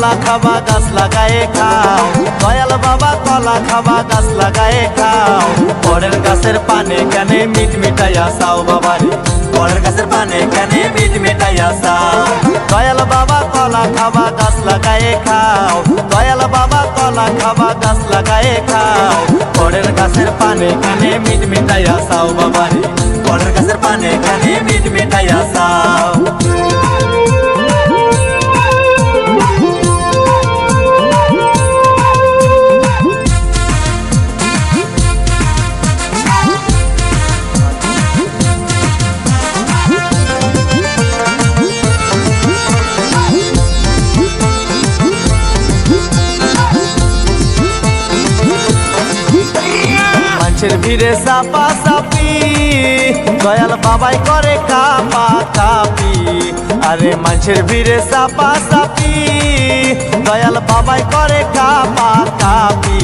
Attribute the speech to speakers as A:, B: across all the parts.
A: কলা খাবা, গাছ লাগায়ে খাও। দয়াল বাবা, কলা খাবা, গাছ লাগায়ে খাও। পরের গাছের পানে কেনে মিট মিটাইয়া চাও বাবারে। পরের গাছের পানে কেনে মিট মিটাইয়া চাও। দয়াল বাবা, কলা খাবা, গাছ লাগায়ে খাও। দয়াল বাবা, কলা খাবা, গাছ লাগায়ে খাও। পরের গাছের পানে কেনে মিট মিটাইয়া চাও বাবারে। পরের গাছের পানে কেনে মিট মিটাইয়া চাও। মানুষের ভিড়ে চাপা চাপি দয়াল বাবাই করে কাপা কাপি আরে মাছের ভিড়ে চাপা চাপি দয়াল বাবাই করে কাপা কাপি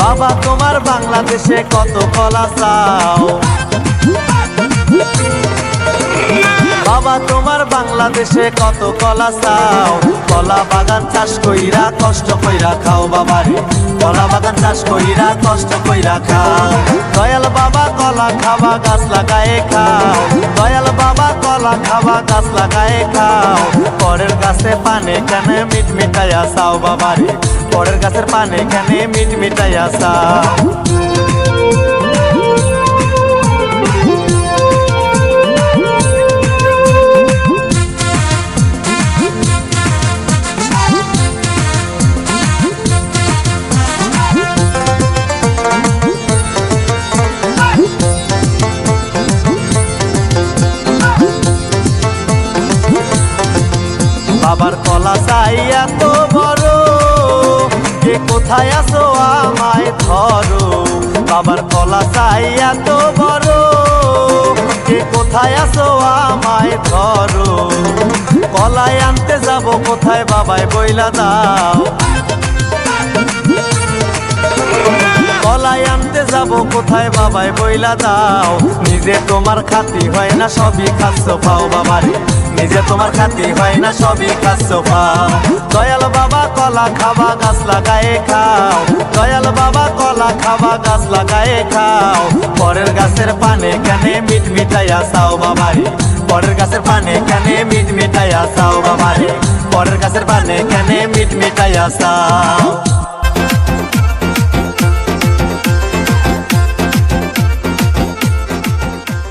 A: বাবা, তোমার বাংলাদেশে কত কলা চাও? বাবা, তোমার বাংলাদেশে কত কলা চাও? কলা বাগান চাষ কইরা কষ্ট কইরা খাও বাবারে কলা বাগান চাষ কইরা কষ্ট কইরা খাও। দয়াল বাবা, কলা খাবা গাছ লাগায়ে খাও। দয়াল বাবা, কলা খাবা গাছ লাগায়ে খাও। পরের গাছে পানে কেন মিট মিটাইয়া চাও বাবারে পরের গাছের পানে কেন মিট মিটাইয়া চাও? বাবার কলা চাই এত বড়। কে কোথায় আসো আমায় ধরো? বাবার কলা চাই এত বড়। কে কোথায় আসো আমায় ধরো? কলাই আনতে যাব কোথায় বাবাই বইলা দাও। কলাই আনতে যাব কোথায় বাবাই বইলা দাও। নিজে তোমার খাতি হয় না, সবই খাচ্ছ, পাও বাবারে। নিজে তোমার খাতি হয় না সবই খাচ্ছ পাও দয়াল বাবা কলা খাবা, গাছ লাগায়ে খাও। দয়াল বাবা কলা খাবা, গাছ লাগায়ে খাও। পরের গাছের পানে কেনে মিট মিটাইয়া চাও বাবারে। পরের গাছের পানে কেনে মিট মিটাইয়া চাও বাবারে। পরের গাছের পানে কেনে মিট মিটাইয়া চাও।